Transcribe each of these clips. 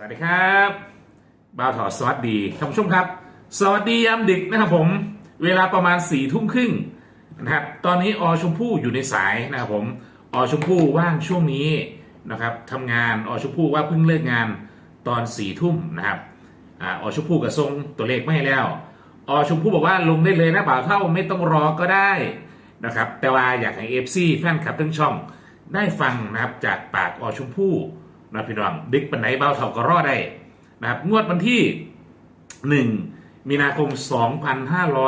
สวัสดีครับบ่าวถอดสวัสดีท่านผู้ชมครับ สวัสดียามดึกนะครับผม เวลาประมาณสี่ทุ่มครึ่งนะครับ ตอนนี้อชมพู่อยู่ในสายนะครับผมอชมพู่ว่างช่วงนี้นะครับทำงานอชมพู่ว่าเพิ่งเลิกงานตอนสี่ทุ่มนะครับออชมพู่กับทรงตัวเลขไม่ให้แล้วอชมพู่บอกว่าลงได้เลยนะบ่าวเท่าไม่ต้องรอก็ได้นะครับแต่ว่าอยากให้เอฟซีแฟนคลับทั้งช่องได้ฟังนะครับจากปากอชมพู่ นะพี่น้องดึกปันไหนเบาเท่าก็รอดได้นะครับงวดวันที่ 1 มีนาคม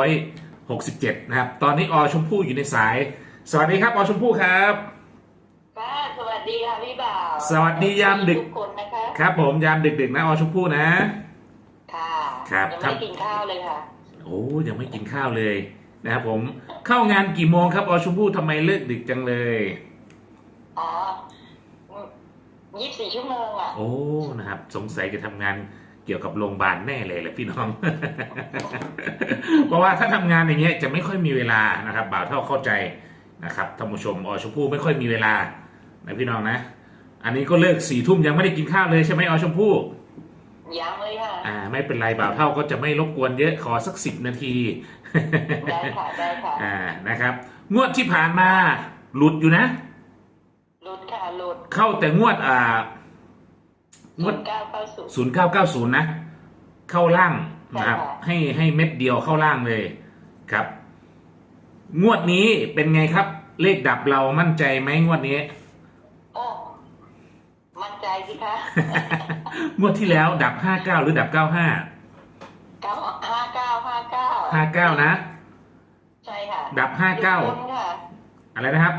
2567 นะครับ ตอนนี้อชมพู่อยู่ในสาย สวัสดีครับอชมพู่ครับค่ะสวัสดีค่ะพี่บ่าวสวัสดียามดึกทุกคนนะคะครับผมยามดึกๆนะอชมพู่นะ ค่ะครับยังครัไม่บกินข้าวเลยค่ะ โอ้ยังไม่กินข้าวเลยนะครับผมเข้างานกี่โมงครับอชมพู่ทำไมเลิกดึกจังเลยอ๋อ ยี่สิบสี่ชั่วโมงอะ โอ้นะครับ สงสัยจะทำงานเกี่ยวกับโรงพยาบาลแน่เลยแหละพี่น้อง เพราะว่าถ้าทำงานอย่างเงี้ยจะไม่ค่อยมีเวลานะครับ บ่าวเท่าเข้าใจนะครับท่านผู้ชมอชมพู่ไม่ค่อยมีเวลานะพี่น้องนะ อันนี้ก็เลิกสี่ทุ่มยังไม่ได้กินข้าวเลยใช่ไหมอชมพู่ ยังเลยค่ะ อ่าไม่เป็นไรบ่าวเท่าก็จะไม่รบกวนเยอะขอสักสิบนาที ได้ค่ะ ได้ค่ะ อ่านะครับ งวดที่ผ่านมาหลุดอยู่นะ หลุดค่ะหลุดเข้าแต่งวดอ่างศูวดนย์เก้าเก้าศูนย์ศูนย์เก้าเก้าศูนย์นะ เข้าล่างนะครับใช่ค่ะให้ให้เม็ดเดียวเข้าล่างเลยครับ งวดนี้เป็นไงครับ เลขดับเรามั่นใจไหมงวดนี้โอ้มั่นใจสิคะงวดที่แล้วดับห้าเก้าหรือดับเก้าห้าเก้าห้าเก้าห้าเก้าห้าเก้านะ ใช่ค่ะ ดับห้าเก้าหลุดบนค่ะอะไรนะครับ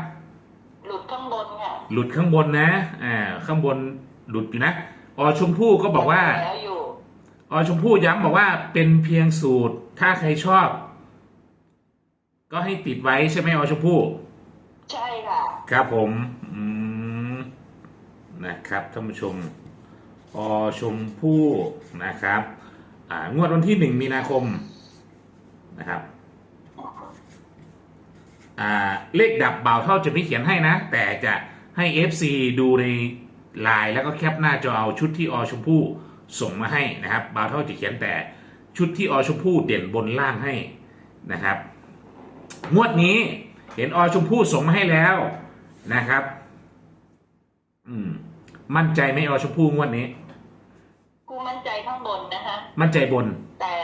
หลุดข้างบนค่ะ หลุดข้างบนนะอ่าข้างบนหลุดอยู่นะอชมพู่ก็บอกว่า แล้วอยู่ อชมพู่ย้ำบอกว่าเป็นเพียงสูตรถ้าใครชอบ ก็ให้ติดไว้ใช่ไหมอชมพู่ ใช่ค่ะ ครับผม อืม นะครับท่านผู้ชม อชมพู่นะครับ อ่างวดวันที่หนึ่งมีนาคมนะครับ อ่า เลขดับเบาเท่าจะไม่เขียนให้นะ แต่จะ ให้ FC ดูในไลน์แล้วก็แคปหน้าจอเอาชุดที่อชมพู่ส่งมาให้นะครับเบาเท่าจะเขียนแต่ชุดที่อชมพู่เด่นบนล่างให้นะครับ งวดนี้เห็นอชมพู่ส่งมาให้แล้วนะครับ อืม มั่นใจไหมอชมพู่งวดนี้ กูมั่นใจข้างบนนะคะ มั่นใจบน แต่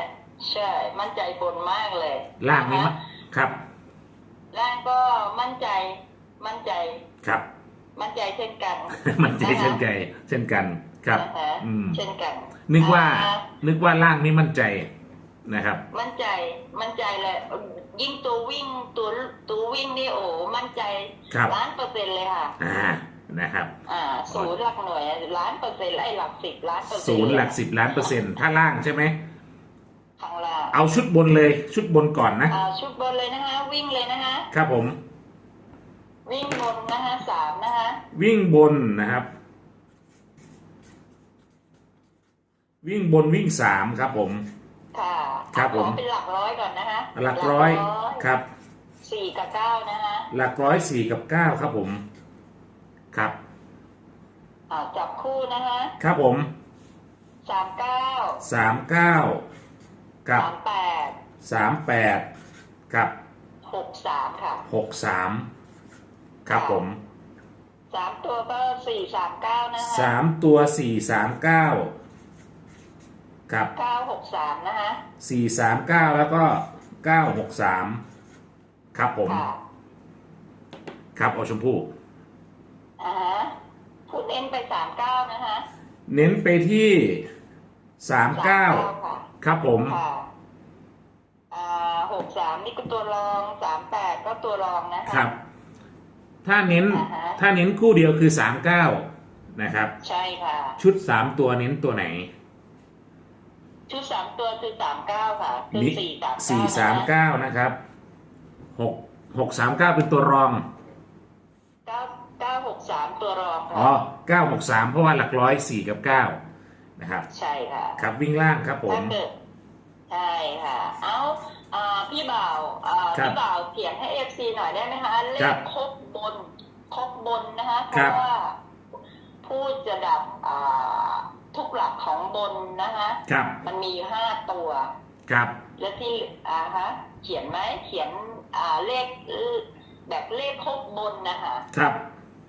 ใช่มั่นใจบนมากเลยล่างนี้นะคะมั้ยครับ ล่างก็มั่นใจมั่นใจครับ มั่นใจเช่นกัน มั่นใจเช่นกันเช่นกันครับ นะคะอืม เช่นกันนึกว่า อ่นึกว่าล่างนี้มั่นใจนะครับ มั่นใจมั่นใจเลยยิ่งตัววิ่งตัวตัววิ่งนี่โอ้มั่นใจครับ ล้านเปอร์เซ็นต์เลยค่ะ อ่านะครับ อ่าศูนย์หลักหน่วยล้านเปอร์เซ็นต์ไอ้หลักสิบล้านเปอร์เซ็นต์ศูนย์หลักสิบล้านเปอร์เซ็นต์ถ้าล่างใช่ไหม ข้างล่างเอาชุดบนเลยชุดบนก่อนนะ อ่าชุดบนเลยนะคะวิ่งเลยนะคะ ครับผม วิ่งบนนะคะสามนะคะวิ่งบนนะครับ วิ่งบนวิ่งสามครับผม ค่ะครับผม เอาเป็นหลักร้อยก่อนนะคะหลักร้อยครับ สี่กับเก้านะคะหลักร้อยสี่กับเก้าครับผม ครับอ่าจับคู่นะคะครับผมสามเก้าสามเก้ากับสามแปดสามแปดกับหกสามค่ะหกสาม ครับผมสามตัวก็สี่สามเก้านะคะสามตัวสี่สามเก้ากับเก้าหกสามนะคะสี่สามเก้าแล้วก็เก้าหกสามครับผม ค่ะครับโอชมพู่อ่าฮะคุณเอ็นไปสามเก้านะคะเน้นไปที่สามเก้า39ค่ะ ครับผม ค่ะอ่าหกสามนี่ก็ตัวรองสามแปดก็ตัวรองนะคะครับ ถ้าเน้นอ่าฮะ ถ้าเน้นคู่เดียวคือสามเก้านะครับ ใช่ค่ะ ชุดสามตัวเน้นตัวไหน ชุดสามตัวคือสามเก้าค่ะ คือมีสี่สามสี่สามเก้านะครับหกหกสามเก้าเป็นตัวรอง เก้าเก้าหกสามตัวรองค่ะอ๋อเก้าหกสามเพราะว่าหลักร้อยสี่กับเก้านะครับ ใช่ค่ะ ครับวิ่งล่างครับผมถ้าเกิดใช่ค่ะ เอาอ่า พี่บ่าวอ่าครับพี่บ่าวเขียนให้เอฟซีหน่อยได้ไหมคะเลครัขบครบบนครบบนนะคะเพครัราะบว่าพูดจะดับอ่าททุกหลักของบนนะคะครับมันมีห้าตัว ครับ และที่อ่าฮะเขียนไหมเขียนอ่าเลขแบบเลขครบบนนะคะครับ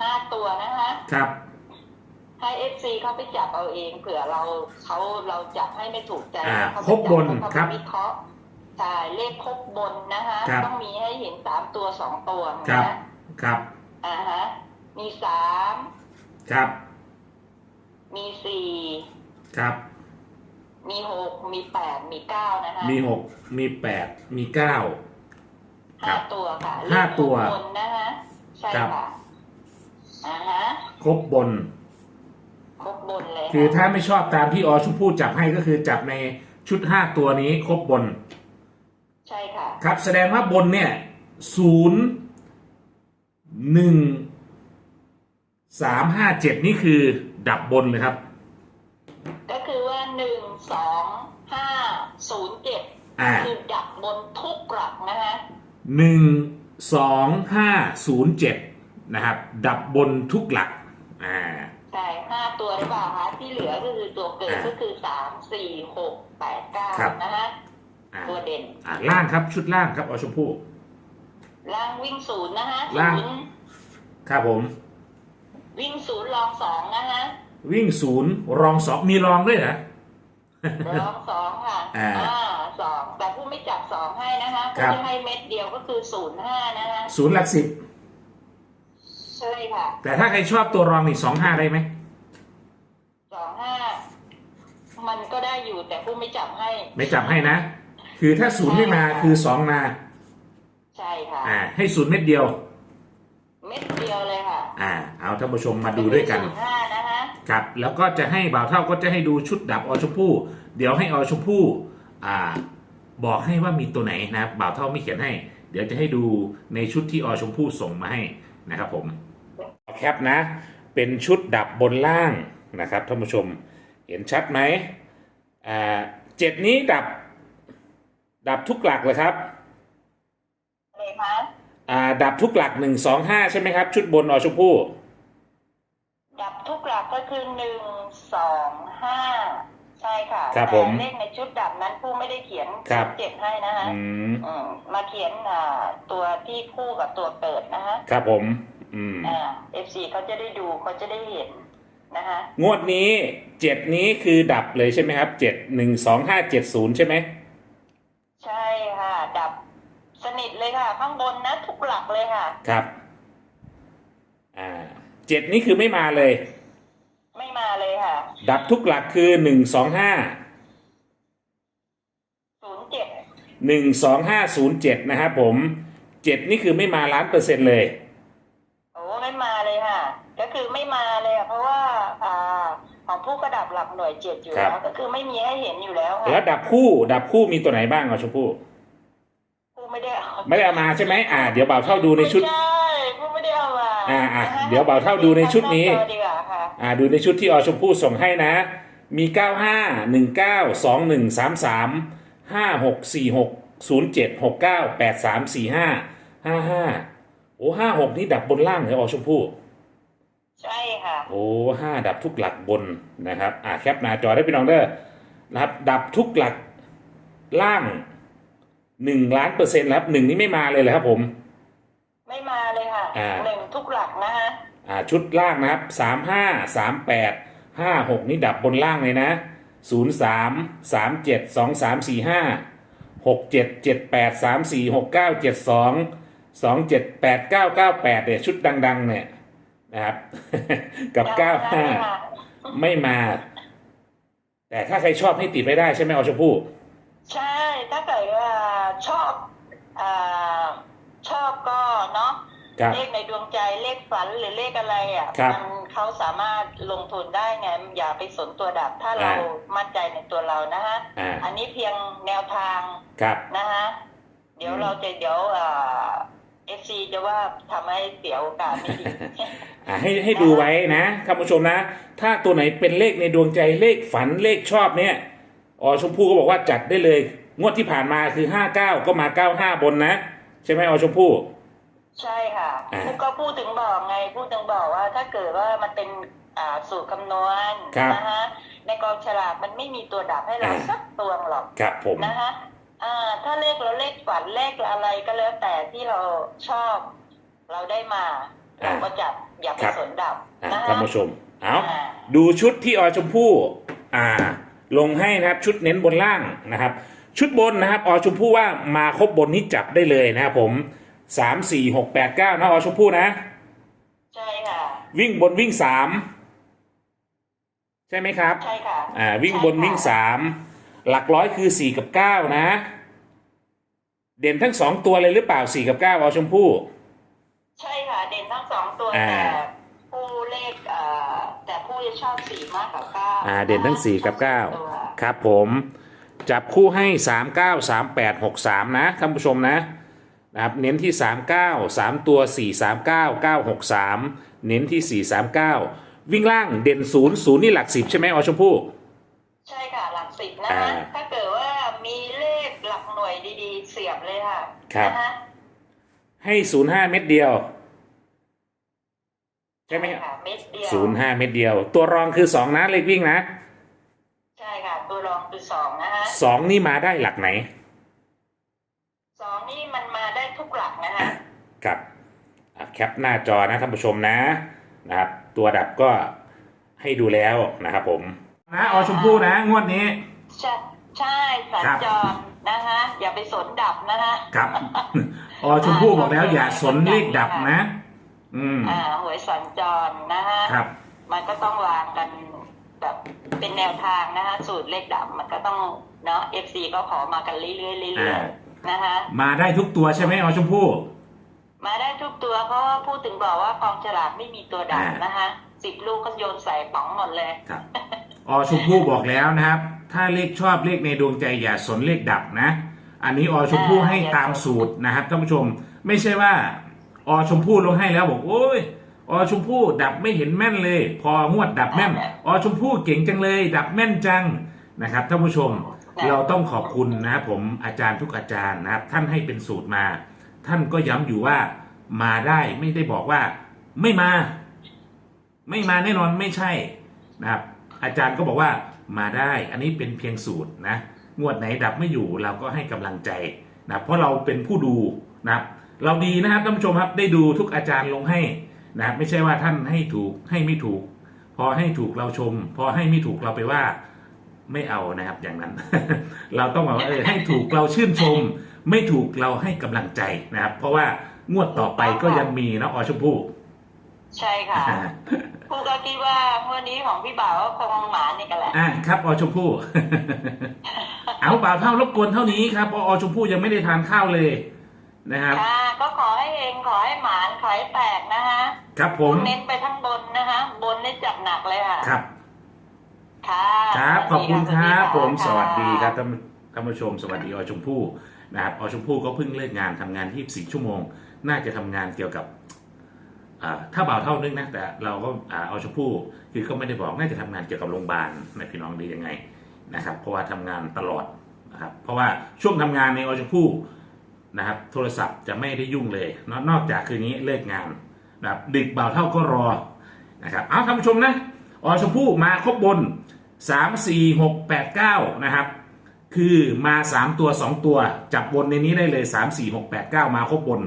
ห้าตัวนะคะ ครับให้เอฟซีเขาไปจับเอาเองเผื่อเราเขาเราจับให้ไม่ถูกใจอ่าเขาไปครบบนจัเขาครับไปวิเคราะห์ ใช่เลขครบบนนะคะ ครับต้องมีให้เห็นสามตัวสองตัวครับนะครับอ่าฮะมีสามครับมีสี่ครับมีหกมีแปดมีเก้านะคะมีหกมีแปดมีเก้าครัห้าบตัวค่ะห้าตัวเลขครบบนนะคะใช่ครับ ค่ะอ่าฮะครบบน ครบบนเลยคือค่ะถ้าไม่ชอบตามที่อชมพู่จับให้ก็คือจับในชุดห้าตัวนี้ครบบนใช่ ค่ะครับแสดงว่าบนเนี่ยศูนย์หนึ่งสามห้าเจ็ดนี่คือดับบนเลยครับ ก็คือว่าหนึ่งสองห้าศูนย์เจ็ดอ่าคือดับบนทุกหลักนะคะหนึ่งสองห้าศูนย์เจ็ดนะครับ ดับบนทุกหลักอ่าใช่ห้าตัวหรือเปล่าคะที่เหลือก็คือตัวเกิดอ่าก็คือสามสี่หกแปดเก้าครับนะคะ อ่าตัวเด่น อ่าล่างครับชุดล่างครับอชมพู่ ล่างวิ่งศูนย์นะคะล่าง ศูนย์ครับผม วิ่งศูนย์รองสองนะคะวิ่งศูนย์รองสองมีรองด้วยนะ รองสองค่ะอ่าสองแต่ผู้ไม่จับสองให้นะคะครับผู้จะให้เม็ดเดียวก็คือศูนย์ห้านะคะศูนย์หลักสิบ ใช่ค่ะแต่ถ้าใครชอบตัวรองนี่สองห้าได้ไหมสองห้ามันก็ได้อยู่แต่ผู้ไม่จับให้ไม่จับให้นะ คือถ้าศูนย์ไม่มาคือสองมา ใช่ค่ะ อ่า ให้ศูนย์เม็ดเดียว เม็ดเดียวเลยค่ะ อ่า เอาท่านผู้ชมมาดูด้วยกันศูนย์ห้านะคะครับ แล้วก็จะให้บ่าวเท่าก็จะให้ดูชุดดับอชมพู่ เดี๋ยวให้อชมพู่ อ่า บอกให้ว่ามีตัวไหนนะครับบ่าวเท่าไม่เขียนให้ เดี๋ยวจะให้ดูในชุดที่อชมพู่ส่งมาให้นะครับ ผมแคปนะ เป็นชุดดับบนล่างนะครับท่านผู้ชม เห็นชัดไหมอ่าเจ็ดนี้ดับ ดับทุกหลักเลยครับเลยคะอ่า ดับทุกหลักหนึ่งสองห้าใช่ไหมครับ ชุดบนอชมพู่ดับทุกหลักก็คือหนึ่งสองห้าใช่ค่ะครับผมแต่เลขในชุดดับนั้นผู้ไม่ได้เขียนครับเจ็ดให้นะคะอืมอืมมาเขียนอ่าตัวที่คู่กับตัวเปิดนะคะครับผม อืมอ่าเอฟซีเขาจะได้ดูเขาจะได้เห็นนะคะงวดนี้เจ็ดนี้คือดับเลยใช่ไหมครับเจ็ดหนึ่งสองห้าเจ็ดศูนย์ใช่ไหมใช่ค่ะดับ สนิทเลยค่ะ ข้างบนนะทุกหลักเลยค่ะ ครับ อ่าเจ็ดนี้คือไม่มาเลย ไม่มาเลยค่ะ ดับทุกหลักคือหนึ่งสองห้าศูนย์เจ็ดหนึ่งสองห้าศูนย์เจ็ดนะครับผมเจ็ดนี่คือไม่มาล้านเปอร์เซ็นต์เลย โอ้ไม่มาเลยค่ะ ก็คือไม่มาเลยอะเพราะว่าอ่าของผู้กระดับหลักหน่วยเจ็ดอยู่ครับ แล้วก็คือไม่มีให้เห็นอยู่แล้วค่ะ แล้วดับคู่ ดับคู่มีตัวไหนบ้างอะชมพู่ผู้ ไม่ได้เอาไม่ได้เอามาใช่ไหมอ่า เดี๋ยวบ่าวเท่าดูในชุด ไม่ใช่ผู้ไม่ได้เอามาอ่าอ่านะคะเดี๋ยวบ่าวเท่าดูในชุดนี้ข้างอกจอดีกว่าค่ะอ่า ดูในชุดที่อชมพู่ส่งให้นะ มีเก้าห้าหนึ่งเก้าสองหนึ่งสามสามห้าหกสี่หกศูนย์เจ็ดหกเก้าแปดสามสี่ห้าห้าห้าโอ้ห้าหกนี่ดับบนล่างเลยอชมพู่ ใช่ค่ะ โอ้ห้าดับทุกหลักบนนะครับ อ่าแคปหน้าจอได้พี่น้องเด้อนะครับ ดับทุกหลักล่าง หนึ่งล้านเปอร์เซ็นต์แล้วหนึ่งนี่ไม่มาเลยเลยครับผม ไม่มาเลยค่ะอ่า หนึ่งทุกหลักนะคะอ่าชุดล่างนะครับสามห้าสามแปดห้าหกนี่ดับบนล่างเลยนะศูนย์สามสามเจ็ดสองสามสี่ห้าหกเจ็ดเจ็ดแปดสามสี่หกเก้าเจ็ดสองสองเจ็ดแปดเก้าเก้าแปดเนี่ยชุดดัง ๆ เนี่ยนะครับ กับเก้าห้าได้ค่ะไม่มา แต่ถ้าใครชอบให้ติดไว้ได้ใช่ไหมอชมพู่ ใช่ถ้าเกิดว่าชอบอ่าชอบก็เนาะครับเลขในดวงใจเลขฝันหรือเลขอะไรอะครับมันเขาสามารถลงทุนได้ไงอย่าไปสนตัวดับถ้าเราอ่ามั่นใจในตัวเรานะฮะอ่าอันนี้เพียงแนวทางครับนะฮะเดี๋ยวอืมเราจะเดี๋ยวเอฟซีจะว่าทำให้เสียโอกาสไม่ดีอ่าให้ให้ดูไว้นะท่านผู้ชมนะ ถ้าตัวไหนเป็นเลขในดวงใจเลขฝันเลขชอบเนี่ย อชมพู่ก็บอกว่าจัดได้เลย งวดที่ผ่านมาคือห้าเก้าก็มาเก้าห้าบนนะ ใช่ไหมอชมพู่ ใช่ค่ะอ่าพูดก็พูดถึงบอกไงพูดถึงบอกว่า ถ้าเกิดว่ามันเป็นอ่าสูตรคำนวณครับนะคะในกองฉลากมันไม่มีตัวดับให้เราอ่า สักตัวหรอกครับผม นะคะอ่าถ้าเลขเราเลขฝันเลขอะไรก็แล้วแต่ที่เราชอบ เราได้มาอ่าเราก็จับอย่าไปครับ สนดับอะนะคะท่านผู้ชมเอา อ่า ดูชุดที่อชมพู่ อ่า ลงให้นะครับชุดเน้นบนล่างนะครับ ชุดบนนะครับอชมพู่ว่ามาครบบนนี้จับได้เลยนะครับผมสามสี่หกแปดเก้านะอชมพู่นะ ใช่ค่ะ วิ่งบนวิ่งสามใช่ไหมครับ ใช่ค่ะ อ่าวิ่งบนวิ่งสามหลักร้อยคือสี่กับเก้านะ เด่นทั้งสองตัวเลยหรือเปล่าสี่กับเก้าอชมพู่ ใช่ค่ะ เด่นทั้งสองตัวอ่าแต่ผู้เลขเอ่อแต่ผู้ จะชอบสี่มากกว่าเก้าอ่าเด่นทั้งสี่กับเก้าตัวครับผมจับคู่ให้สามเก้าสามแปดหกสามนะท่านผู้ชมนะนะครับเน้นที่สามเก้าสามตัวสี่สามเก้าเก้าหกสามเน้นที่สี่สามเก้าวิ่งล่างเด่นศูนย์ศูนย์นี่หลักสิบใช่ไหมอชมพู่ใช่ค่ะหลักสิบนะอ่าคะถ้าเกิดว่ามีเลขหลักหน่วยดีๆ เสียบเลยค่ะครับนะคะให้ศูนย์ห้าเม็ดเดียว ใช่ไหมค่ะเม็ดเดียวศูนย์ห้าเม็ดเดียว ตัวรองคือสองนะเลขวิ่งนะ ใช่ค่ะ ตัวรองคือสองนะคะสองนี่มาได้หลักไหนสองนี่มันมาได้ทุกหลักนะคะกับอะแคปหน้าจอนะท่านผู้ชมนะนะครับ ตัวดับก็ให้ดูแล้วนะครับผม นะอชมพู่นะงวดนี้ ใช่ใช่สัญครับจรนะคะอย่าไปสนดับนะคะครับอชมพู่บอกแล้วอย่าสนเลขดับนะ อืมอ่าหวยสัญจรนะคะครับ มันก็ต้องวางกันแบบเป็นแนวทางนะคะสูตรเลขดับมันก็ต้องเนาะ FC ก็ขอมากันเรื่อยๆเรื่อยอ่าๆนะคะ มาได้ทุกตัวใช่ไหมอชมพู่ มาได้ทุกตัวเพราะว่าพูดถึงบอกว่ากองฉลากไม่มีตัวดับอ่าน นะคะสิบลูกก็โยนใส่ป๋องหมดเลย ครับอชมพู่บอกแล้วนะครับ ถ้าเลขชอบเลขในดวงใจอย่าสนเลขดับนะ อันนี้อชมพู่ให้ตามสูตรนะครับท่านผู้ชม ไม่ใช่ว่า อชมพู่ลงให้แล้วบอกโอ้ยอชมพู่ดับไม่เห็นแม่นเลย พองวดดับแม่นอชมพู่เก่งจังเลย ดับแม่นจังนะครับท่านผู้ชมเราต้องขอบคุณนะครับผมอาจารย์ทุกอาจารย์นะครับท่านให้เป็นสูตรมา ท่านก็ย้ำอยู่ว่ามาได้ไม่ได้บอกว่า ไม่มา ไม่มาแน่นอนไม่ใช่นะครับ อาจารย์ก็บอกว่ามาได้ อันนี้เป็นเพียงสูตรนะงวดไหนดับไม่อยู่เราก็ให้กำลังใจนะเพราะเราเป็นผู้ดูนะครับ เราดีนะครับท่านผู้ชมครับได้ดูทุกอาจารย์ลงให้นะครับไม่ใช่ว่าท่านให้ถูกให้ไม่ถูก พอให้ถูกเราชม พอให้ไม่ถูกเราไปว่าไม่เอานะครับอย่างนั้น เราต้องบอกว่าเออให้ถูกเราชื่นชม ไม่ถูกเราให้กำลังใจนะครับ เพราะว่างวดต่อไปก็ยังมีนะอชมพู่ใช่ค่ะครูก็คิดว่างวดนี้ของพี่บ่าวก็คงหมานี่กันแหละอะครับอชมพู่เอาบ่าวเท่ารบกวนเท่านี้ครับเพราะอชมพู่ยังไม่ได้ทานข้าวเลย นะครับ ค่ะก็ขอให้เองขอให้หมานขอให้แตกนะคะครับผมเน้นไปทั้งบนนะคะบนนี่จัดหนักเลยค่ะ ครับ ค่ะครับ ขอบคุณครับะผมสะวัสดีครับท่านท่านผู้ชม สวัสดีอชมพู่นะครับอชมพู่ก็เพิ่งเลิกงานทำงาน24ชั่วโมง น่าจะทำงานเกี่ยวกับอ่าถ้าบ่าวเท่านึงนะแต่เราก็อ่าอชมพู่คือก็ไม่ได้บอกน่าจะทำงานเกี่ยวกับโรงพยาบาลนะพี่น้องดียังไงนะครับ เพราะว่าทำงานตลอดนะครับเพราะว่าช่วงทำงานในอชมพู่ นะครับโทรศัพท์จะไม่ได้ยุ่งเลยนอกนอกจากคืนนี้เลิกงานนะครับดึกเบาเท่าก็รอนะครับเอาท่านผู้ชมนะอชมพู่มาครบบนสามสี่หกแปดเก้านะครับคือมาสามตัวสองตัว จับบนในนี้ได้เลยสามสี่หกแปดเก้ามาครบบน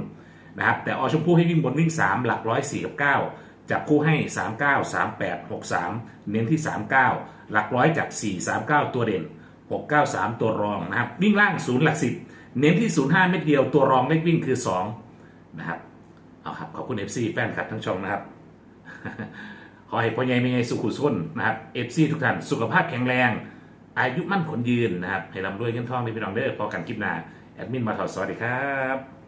นะครับแต่อชมพู่ให้วิ่งบนวิ่งสามหลักร้อยสี่กับเก้าจับคู่ให้สามเก้าสามแปดหกสามเน้นที่สามเก้าหลักร้อยจากสี่สามเก้าตัวเด่นหกเก้าสามตัวรองนะครับวิ่งล่างศูนย์หลักสิบ เน้นที่ 0.5 เม็ดเดียวตัวรองเม็ดวิ่งคือ 2 นะครับ เอาครับ ขอบคุณ FC แฟนคลับทั้งช่องนะครับ ขอให้พ่อใหญ่แม่ใหญ่สุขุสุนนะครับเอฟซีทุกท่าน สุขภาพแข็งแรง อายุมั่นขนยืนนะครับ ให้ร่ำรวยเงินทองในพี่น้องเด้อพอกันคลิปหน้า แอดมินมาถอดสวัสดีครับ